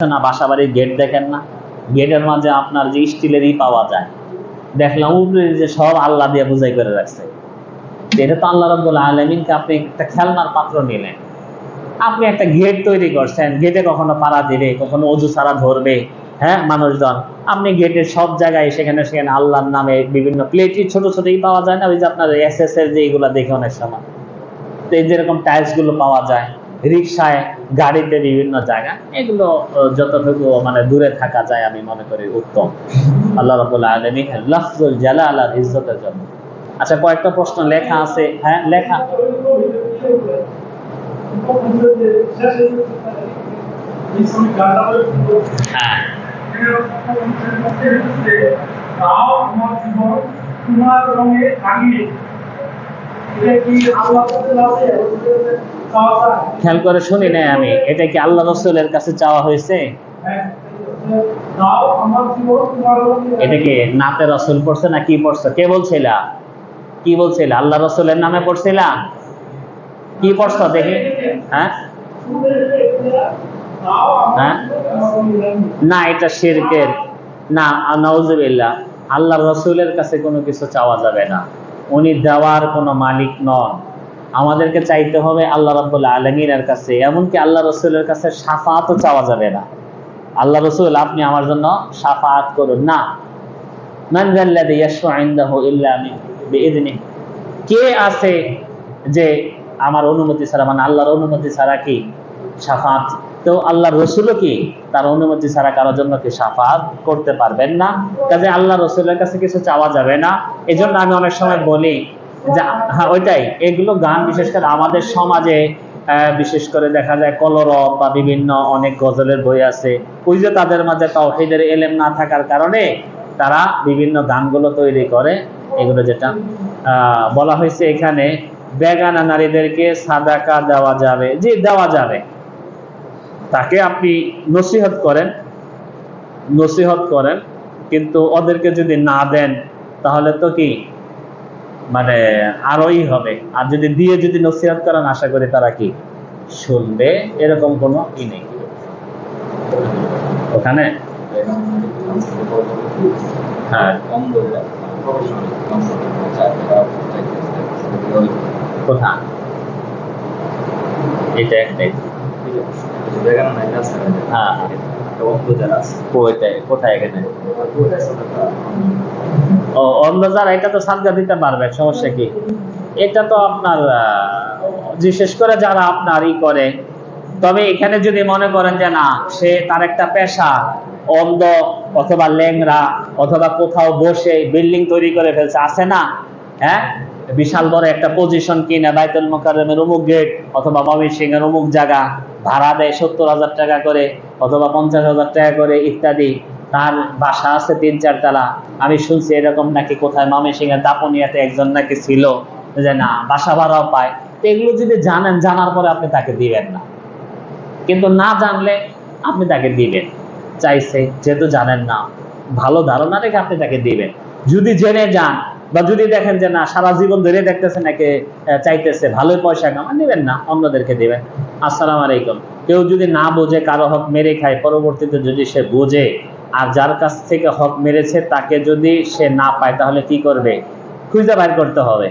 না বাসা বাড়ির গেট দেখেন না। গেটের মাঝে আপনার যে স্টিলেরই পাওয়া যায়। দেখলাম উপরে যে সব আল্লাহ দিয়ে বোঝাই করে রাখছে। এটা তো আল্লাহ রব্বুল আলমিনকে আপনি একটা খেলনার পাত্র নিলেন। আপনি একটা গেট তৈরি করছেন। গেটে কখনো পাড়া দিবে, কখনো অজু ছাড়া ধরবে হ্যাঁ মানুষজন? আপনি গেটের সব জায়গায় সেখানে সেখানে আল্লাহর নামে বিভিন্ন প্লেটই ছোট ছোটই পাওয়া যায় না? ওই যে আপনার এস এস এর যে এগুলা দেখে অনেক সময়। তো এই যেরকম টাইলসগুলো পাওয়া যায় রিক্সায় গাড়িতে বিভিন্ন জায়গা, এগুলো যতটুকু মানে দূরে থাকা যায় আমি মনে করি উত্তম। আল্লাহ রাবুল আলমী লফজুল জালা আল্লাহ ইজ্জতের জন্য। আচ্ছা কয়েকটা প্রশ্ন লেখা আছে। হ্যাঁ লেখা। হ্যাঁ। খেয়াল করে শুনি নাই আমি। এটা কি আল্লাহ রসুলের কাছে চাওয়া হয়েছে? হ্যাঁ। নাতে রসুল পড়ছে না কি পড়ছে? কে বলছিলা? কি আল্লাহ রসুলের নামে পড়ছিলা? কি পড়ছো হ্যাঁ? হ্যাঁ? না, এটা শিরকের। না নওজুবিল্লাহ আল্লাহ রসুলের কাছে কোনো কিছু চাওয়া যাবে না। উনি দেওয়ার কোনো মালিক নন। আমাদেরকে চাইতে হবে আল্লাহ রাব্বুল আলমিনের কাছে, এমনকি আল্লাহ রসুলের কাছে সাফাতও চাওয়া যাবে না। আল্লাহ রসুল, আপনি আমার জন্য সাফাত করুন। না। কে আছে যে আমার অনুমতি ছাড়া মানে আল্লাহর অনুমতি ছাড়া কি সাফাত তো আল্লাহ রসুলও কি তার অনুমতি ছাড়া কারোর জন্য কি সাফাত করতে পারবেন না? কাজে আল্লাহ রসুলের কাছে কিছু চাওয়া যাবে না। এই জন্য আমি অনেক সময় বলি যে হ্যাঁ ওইটাই। এগুলো গান, বিশেষ করে আমাদের সমাজে বিশেষ করে দেখা যায় কলরব বা বিভিন্ন অনেক গজলের বই আছে। ওই যে তাদের মাঝে তাওহীদের এলেম না থাকার কারণে তারা বিভিন্ন গানগুলো তৈরি করে। এগুলো যেটা বলা হয়েছে এখানে, বেগানা নারীদেরকে সাদাকা দেওয়া যাবে। জি, দেওয়া যাবে। তাকে আপনি নসিহত করেন নসিহত করেন, কিন্তু ওদেরকে যদি না দেন, তাহলে তো কি? মানে আরোই হবে। আর যদি দিয়ে যদি নসিহত করেন আশা করি তারা কি শুনবে? এরকম কোনো ই নেই। ওখানে? হ্যাঁ। কোথা এটা একটাই হ্যাঁ। কোথায়? কোথায় এখানে? ও যারা, এটা তো সাজগা দিতে পারবে, সমস্যা কি? এটা তো আপনার বিশেষ করে যারা আপনার ই করে, তবে এখানে যদি মনে করেন যে না, সে তার একটা পেশা, অন্ধ অথবা ল্যাংরা অথবা কোথাও বসে বিল্ডিং তৈরি করে ফেলছে, আছে না? হ্যাঁ? বিশাল বড় একটা পজিশন কিনে বাইতুল মোকাররমের অমুক গেট অথবা ময়মনসিংহ এর অমুক জায়গা, ভাড়া দেয় সত্তর হাজার টাকা করে, অথবা পঞ্চাশ হাজার টাকা করে, ইত্যাদি। তার বাসা আছে তিন চার তলা। আমি শুনছি এরকম নাকি কোথায় ময়মনসিংহের দাপনিয়াতে একজন নাকি ছিল। যে না, বাসা ভাড়াও পায়। এগুলো যদি জানেন, জানার পরে আপনি তাকে দিবেন না। কিন্তু না জানলে আপনি তাকে দিবেন। চাইছে, যেহেতু জানেন না, ভালো ধারণা রেখে আপনি তাকে দিবেন। যদি জেনে যান বা যদি দেখেন যে না, সারা জীবন ধরে দেখতেছে নাকি চাইতেছে, ভালোই পয়সা কামা নেবেন না, অন্যদেরকে দিবেন। আসসালামু আলাইকুম। কেউ যদি না বোঝে, কারও হক মেরে খায়, পরবর্তীতে যদি সে বোঝে আর যার কাছ থেকে হক মেরেছে তাকে যদি সে না পায়, তাহলে কি করবে? খুঁজে বের করতে হবে।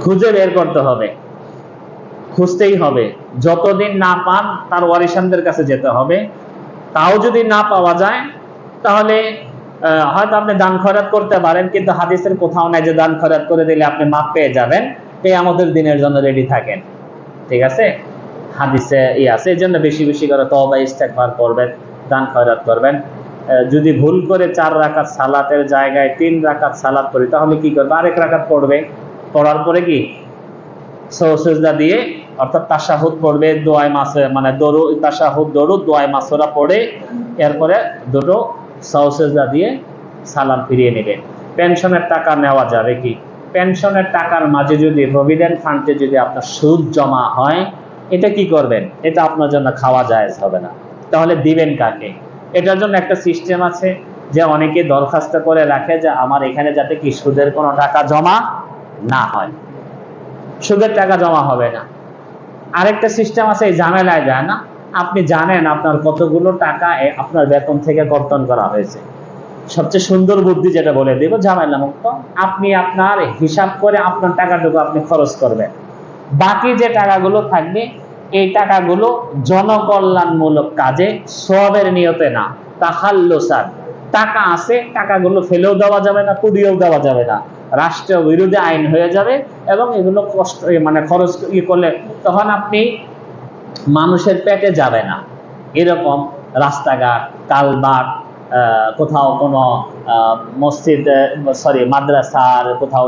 খুঁজে বের করতে হবে। খুঁজতেই হবে। যতদিন না পান, তার ওয়ারিসানদের কাছে যেতে হবে। তাও যদি না পাওয়া যায়, তাহলে হয়তো আপনি দান খয়রাত করতে পারেন, কিন্তু হাদিসের কোথাও নাই যে দান খয়রাত করে দিলে আপনি মাপ পেয়ে যাবেন। এই আমাদের দিনের জন্য রেডি থাকেন। ঠিক আছে? হাদিসে ই আছে এই জন্য বেশি বেশি করে তবা ইস্তেকবার করবেন। দান খয়রাত করবেন। যদি ভুল করে চার রাকাত সালাতের জায়গায় তিন রাকাত সালাত করি তাহলে কি করবে? আরেক রাকাত পড়বে। পড়ার পরে কি? সৌসেজদা দিয়ে, অর্থাৎ তাশাহুদ পড়বে, দোয়ায় মাসে মানে দরু, তাশাহুদ, দরু, দোয়ায় মাসরা পড়ে, এরপরে দুটো সৌসেজদা দিয়ে সালাম ফিরিয়ে নেবেন পেনশনের টাকা নেওয়া যাবে কি? পেনশনের টাকার মাঝে যদি প্রভিডেন্ট ফান্ডে যদি আপনার সুদ জমা হয়, এটা কি করবেন? এটা আপনার জন্য খাওয়া যায় হবে না। তাহলে দিবেন কাকে? এটার জন্য একটা সিস্টেম আছে যে অনেকে দরখাস্ত করে রাখে যে আমার এখানে যাতে কি সুদের কোনো টাকা জমা না হয়। সুদের টাকা জমা হবে না। আরেকটা সিস্টেম আছে, এই ঝামেলায় যায় না। আপনি জানেন আপনার কতগুলো টাকা আপনার বেতন থেকে কর্তন করা হয়েছে। সবচেয়ে সুন্দর বুদ্ধি যেটা বলে দেব, ঝামেলা মুক্ত। আপনি আপনার হিসাব করে আপনার টাকাটুকু আপনি খরচ করবেন। বাকি যে টাকাগুলো থাকবে এই টাকাগুলো জনকল্যাণমূলক কাজে, সবের নিয়তে না তাহাল্লোসার টাকা আছে, টাকাগুলো ফেলেও দেওয়া যাবে না পুড়িয়েও দেওয়া যাবে না। রাষ্ট্রীয় বিরোধী আইন হয়ে যাবে এবং এগুলো কষ্ট মানে খরচ ই করলে তখন আপনি মানুষের পেটে যাবে না। এরকম রাস্তাঘাট কালবাট কোথাও কোনো মসজিদ সরি মাদ্রাসার কোথাও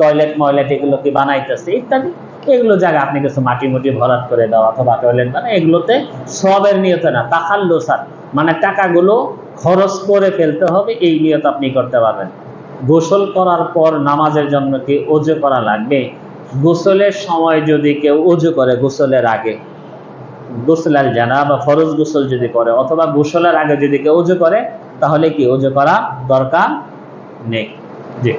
টয়লেট ময়লেট এগুলো কি বানাইতেছে, ইত্যাদি, এগুলো জায়গা আপনি কিছু মাটি মুটি ভরাট করে দেওয়া অথবা টয়লেট বানায় এগুলোতে সবের নিয়তে না তাকাল্লুসার মানে টাকাগুলো খরচ করে ফেলতে হবে, এই নিয়ত আপনি করতে পারবেন। গোসল করার পর নামাজের জন্য কি অজু করা লাগবে? গোসলের সময় যদি কেউ অজু করে, গোসলের আগে গোসলাল জানা বা ফরজ গোসল যদি করে অথবা গোসলের আগে যদি কেউ অজু করে, তাহলে কি অজু করা দরকার নেই? জি।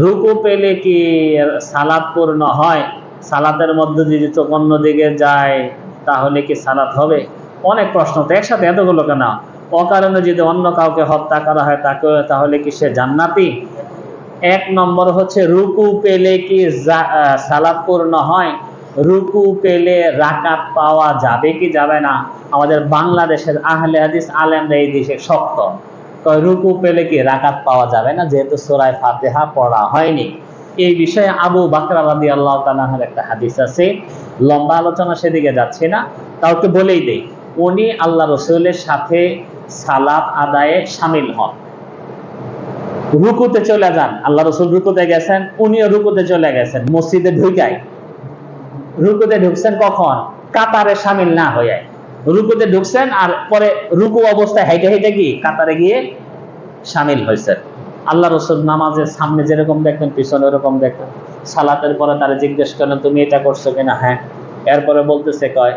রুকু পেলে কি সালাত পূর্ণ হয়? সালাতের মধ্যে যদি চোখ দিকে যায়, তাহলে কি সালাত হবে? অনেক প্রশ্ন তো একসাথে এতগুলো কেন? অকারণে যদি অন্য কাউকে হত্যা করা হয় তাকে, তাহলে কি সে জান্নাতি? এক নম্বর হচ্ছে রুকু পেলে কি সালাত পূর্ণ হয়? রুকু পেলে রাকাত পাওয়া যাবে কি যাবে না? আমাদের বাংলাদেশের আহলে হাদিস আলেমরা এই দেশে শক্ত। কয় রুকু পেলে কি রাকাত পাওয়া যাবে না? যেহেতু সোরায় ফাতেহা পড়া হয়নি। এই বিষয়ে আবু বাকরা রাদি আল্লাহ তালাহার একটা হাদিস আছে। লম্বা আলোচনা সেদিকে যাচ্ছে না। কাউকে বলেই দেই, উনি আল্লাহ রসুলের সাথে সালাত আদায়ে সামিল হন। রুকুতে চলে যান। আল্লাহ রসুল রুকুতে গেছেন, উনিও রুকুতে চলে গেছেন, মসজিদে ঢুকায় রুকুতে ঢুকছেন কখন? কাতারে সামিল না হয়ে। রুকুতে ঢুকছেন আর পরে রুকু অবস্থায় হেঁটে হেঁটে কি? কাতারে গিয়ে সামিল হয়েছেন। আল্লাহ রসুল নামাজের সামনে যেরকম দেখবেন পিছনে ওরকম দেখবেন সালাতের পরে তারা জিজ্ঞেস করেন, তুমি এটা করছ কিনা? হ্যাঁ। এরপরে বলতেছে, কয়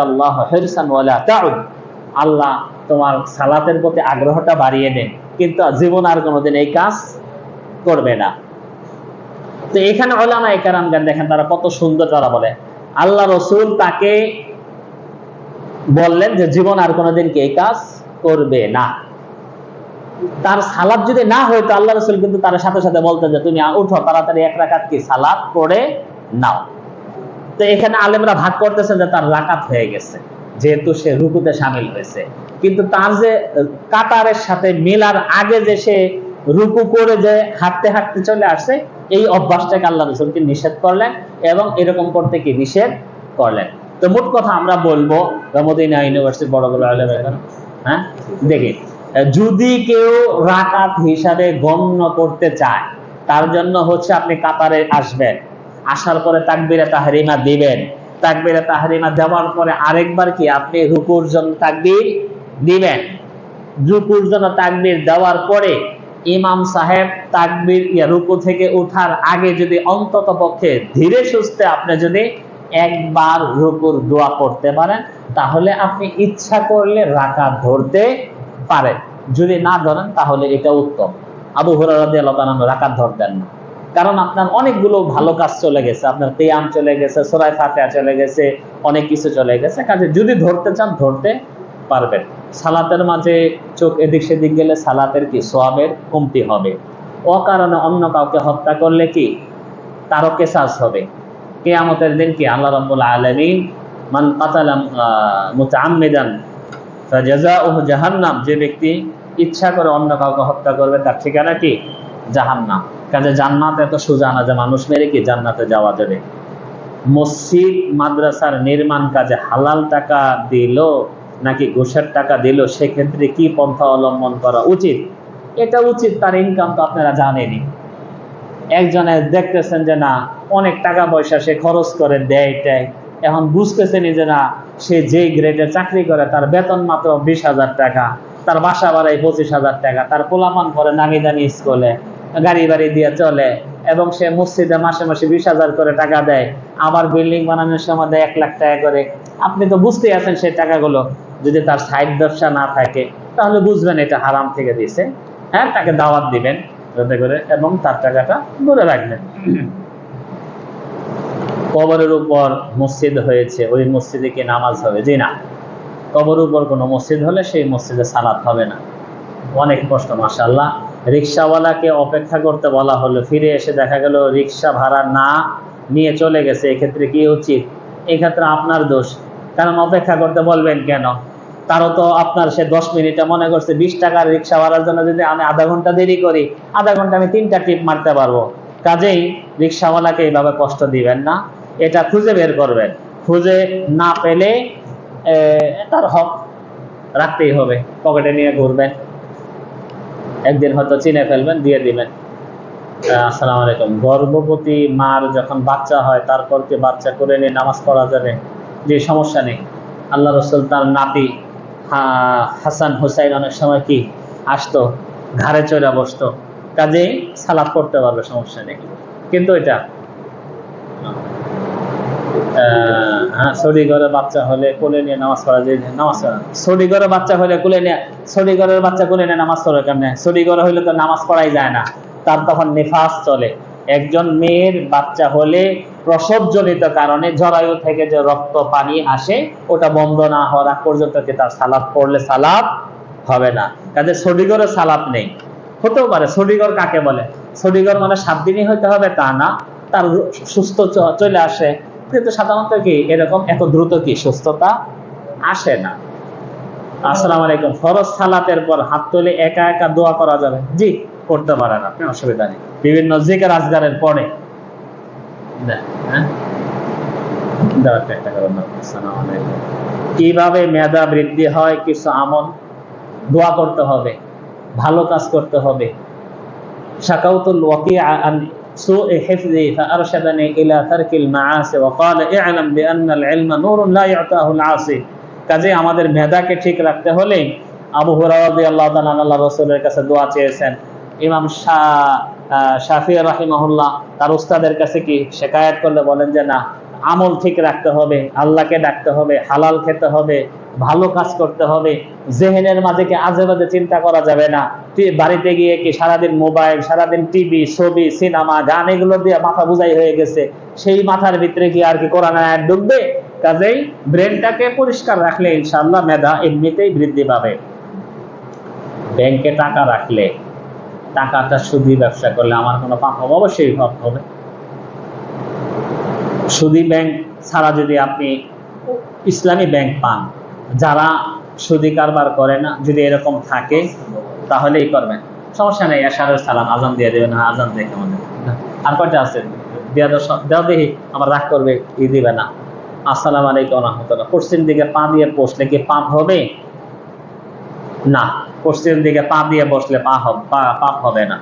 আল্লাহ আল্লাহ তোমার সালাতের প্রতি আগ্রহটা বাড়িয়ে দেন। কিন্তু জীবন আর কোনোদিন এই কাজ করবে না। তো এখানে ওলামা একরাম গান দেখেন তারা কত সুন্দর তারা বলে। আল্লাহ রসুল তাকে বললেন যে, জীবন আর কোনোদিন কি কাজ করবে না। তার সালাদ যদি না হইতো আল্লাহ রসুল কিন্তু তার সাথে সাথে বলতেন যে, তুমি উঠো তাড়াতাড়ি এক রাকাত কি সালাদ পড়ে নাও। তো এখানে আলেমরা ভাগ করতেছেন যে, তার রাকাত হয়ে গেছে, যেহেতু সে রুকুতে সামিল হয়েছে। কিন্তু তার যে কাতারের সাথে মেলার আগে যে সে রুকু করে যে হাঁটতে হাঁটতে চলে আসছে এই অভ্যাসটাকে আল্লাহ রসুলকে নিষেধ করলেন এবং এরকম করতে কি নিষেধ করলেন? তো মোট কথা আমরা বলব, রমদিনা ইউনিভার্সিটির বড় বড় আলেম হ্যাঁ? দেখি, যদি কেউ রাকাত হিসাবে গণ্য করতে চায়, তার জন্য হচ্ছে আপনি কাতারে আসবেন, আসার পরে তাকবিরে তাহরিমা দিবেন, তাকবিরে তাহরিমা দেওয়ার পরে আরেকবার কি আপনি রুকুর জন্য তাকবির দিবেন? রুকুর জন্য তাকবির দেওয়ার পরে ইমাম সাহেব তাকবির ইয়া রুকু থেকে ওঠার আগে যদি অন্তত পক্ষে ধীরে সুস্থে আপনি যদি একবার রুকুর দোয়া করতে পারেন, তাহলে আপনি ইচ্ছা করলে রাকাত ধরতে পারেন। যদি না ধরেন, তাহলে এটা উত্তম। আবু আল্লাহ রাকাত ধরতেন না। কারণ আপনার অনেকগুলো ভালো কাজ চলে গেছে, আপনার তেয়াম চলে গেছে সোরাই ফাতেহা চলে গেছে, অনেক কিছু চলে গেছে। কাজে যদি ধরতে চান, ধরতে পারবেন। সালাতের মাঝে চোখ এদিক সেদিক গেলে সালাতের কি সোয়াবের কমতি হবে? অকারণে অন্য কাউকে হত্যা করলে কি তারও কেসাস হবে? কেয়ামতের দিন কি আল্লাহ রব্বুল আলমিন মান ফাজাজাউহু জাহান্নাম, যে ব্যক্তি ইচ্ছা করে অন্য কাউকে হত্যা করবে তার ঠিকানা কি? জাহান্নাম। কাজে জান্নাত এত সোজা না যে মানুষ মেরে কি জান্নাতে যাওয়া যাবে? মসজিদ, মাদ্রাসার নির্মাণ কাজে হালাল টাকা দিল নাকি ঘুষের টাকা দিল, সেক্ষেত্রে কি পন্থা অবলম্বন করা উচিত? এটা উচিত, তার ইনকাম তো আপনারা জানেনই। একজনে দেখতেছেন যে না, অনেক টাকা পয়সা সে খরচ করে, দেয় এটাই এখন বুঝতেছেন যে না, সে যে গ্রেডে চাকরি করে, তার বেতন মাত্র বিশ হাজার টাকা, তার বাসা বাড়াই পঁচিশ হাজার টাকা, তার পোলাপান করে নামি দামি স্কুলে, গাড়ি বাড়ি দিয়ে চলে, এবং সে মসজিদে মাসে মাসে বিশ হাজার করে টাকা দেয়, আবার বিল্ডিং বানানোর সময় দেয় এক লাখ টাকা করে। আপনি তো বুঝতেই আছেন সেই টাকাগুলো। যদি তার সাইড ব্যবসা না থাকে, তাহলে বুঝবেন এটা হারাম থেকে দিছে হ্যাঁ তাকে দাওয়াত দিবেন যাতে করে এবং তার টাকাটা ধরে রাখবেন। কবরের উপর মসজিদ হয়েছে, ওই মসজিদে কি নামাজ হবে? জি না। কবরের উপর কোনো মসজিদ হলে সেই মসজিদে সালাত হবে না। অনেক কষ্ট মাসাল্লাহ রিক্সাওয়ালাকে অপেক্ষা করতে বলা হলো। ফিরে এসে দেখা গেল, রিক্সা ভাড়া না নিয়ে চলে গেছে। এক্ষেত্রে কি উচিত? এক্ষেত্রে আপনার দোষ। কারণ অপেক্ষা করতে বলবেন কেন? তারও তো আপনার সে দশ মিনিটে মনে করছে, বিশ টাকার রিক্সা ভাড়ার জন্য যদি আমি আধা ঘণ্টা দেরি করি, আধা ঘণ্টা আমি তিনটা টিপ মারতে পারব। কাজেই রিক্সাওয়ালাকে এইভাবে কষ্ট দিবেন না। এটা খুঁজে বের করবেন। খুঁজে না পেলে তার হক রাখতেই হবে। পকেটে নিয়ে ঘুরবেন। একদিন হয়তো চিনে ফেলবেন, দিয়ে দিবেন। আসসালামু আলাইকুম। গর্ভবতী মার যখন বাচ্চা হয়, তারপর কি বাচ্চা করে নিয়ে নামাজ পড়া যাবে? যে সমস্যা নেই। আল্লাহ রসুল তার নাতি হাসান হুসাইন অনেক সময় কি আসতো, ঘাড়ে চড়ে বসতো, কাজেই সালাদ করতে পারবে, সমস্যা নেই। কিন্তু এটা হ্যাঁ বাচ্চা হলে কোলে নিয়ে নামাজ পড়া নামাজ পড়া। বাচ্চা হলে কোলে নিয়ে বাচ্চা কোলে নিয়ে নামাজ পড়ে কেমনে? সরি ঘরে হইলে তো নামাজ পড়াই যায় না। তার তখন নিফাস চলে। একজন মেয়ের বাচ্চা হলে প্রসবজনিত কারণে জরায়ু থেকে যে রক্ত পানি আসে, ওটা বন্ধ না হওয়ার আগ পর্যন্ত কি তার সালাদ পড়লে সালাদ হবে না। কাজে সডিগরে সালাদ নেই। হতেও পারে, সডিগর কাকে বলে? সডিগর মানে সাত দিনই হইতে হবে, তা না। তার সুস্থ চলে আসে। কিন্তু সাধারণত কি এরকম এত দ্রুত কি সুস্থতা আসে না? আসসালামু আলাইকুম। ফরজ সালাতের পর হাত তুলে একা একা দোয়া করা যাবে। জি। করতে পারেন আপনি অসুবিধা নেই বিভিন্ন জিকের আজগারের পরে না, হ্যাঁ? দাও একটা একটা করে নাও। আসসালামু আলাইকুম। কিভাবে মেধা বৃদ্ধি হয় কিছু আমল দোয়া করতে হবে ভালো কাজ করতে হবে شكوت الوقيع عن سوء حفظي فأرشدني إلى ترك المعاصي وقال اعلم بأن العلم نور لا يعطاه العاصي কাজে আমাদের মেধাকে ঠিক রাখতে হলে আবু হুরারদি আল্লাহ আল্লাহ রসুলের কাছে দোয়া চেয়েছেন ইমাম শাহ শাফি রাহিমাহুল্লাহ, তার উস্তাদের কাছে কি শেখায়ত করলে বলেন যে, না, আমল ঠিক রাখতে হবে, আল্লাহকে ডাকতে হবে, হালাল খেতে হবে, ভালো কাজ করতে হবে, জেহেনের মাঝে কি আজে বাজে চিন্তা করা যাবে না? বাড়িতে গিয়ে কি সারাদিন মোবাইল, সারাদিন টিভি, ছবি, সিনেমা, গান এগুলো দিয়ে মাথা বুঝাই হয়ে গেছে? সেই মাথার ভিতরে কি আর কি কোরআন আয়াত ঢুকবে? কাজেই ব্রেনটাকে পরিষ্কার রাখলে ইনশাল্লাহ মেধা এমনিতেই বৃদ্ধি পাবে। ব্যাংকে টাকা রাখলে টাকাটা সুদি ব্যবসা করলে আমার কোনো পাপ হবে? অবশ্যই পাপ হবে। সুদি ব্যাংক ছাড়া যদি আপনি ইসলামী ব্যাংক পান, যারা সুদি কারবার করে না, যদি এরকম থাকে, তাহলেই করবেন। সমস্যা নেই এশারের সালাম, আজান দিয়ে দেবেন হ্যাঁ আজান দেখে আমাদের আর কয়টা আছে? দেওয়া দেখি, আমার রাগ করবে, ই দিবে না। আসসালাম আলাইকুম রহমতুল্লাহ। পশ্চিম দিকে পা দিয়ে বসলে কি পাপ হবে? না। পশ্চিম দিকে পা দিয়ে বসলে পা হবে পাপ হবে না।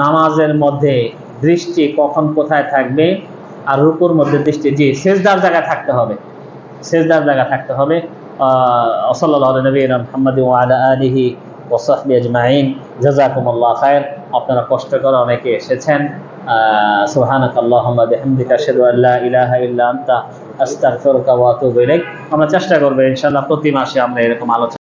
নামাজের মধ্যে দৃষ্টি কখন কোথায় থাকবে আর রুকুর মধ্যে দৃষ্টি জি শেষদার জায়গায় থাকতে হবে। শেষদার জায়গায় থাকতে হবে। আলিহি আজমাইন। খায়ের আপনারা কষ্ট করে অনেকে এসেছেন। সুবহানাক আল্লাহুম্মা আমরা চেষ্টা করব ইনশাআল্লাহ প্রতি মাসে আমরা এরকম আলোচনা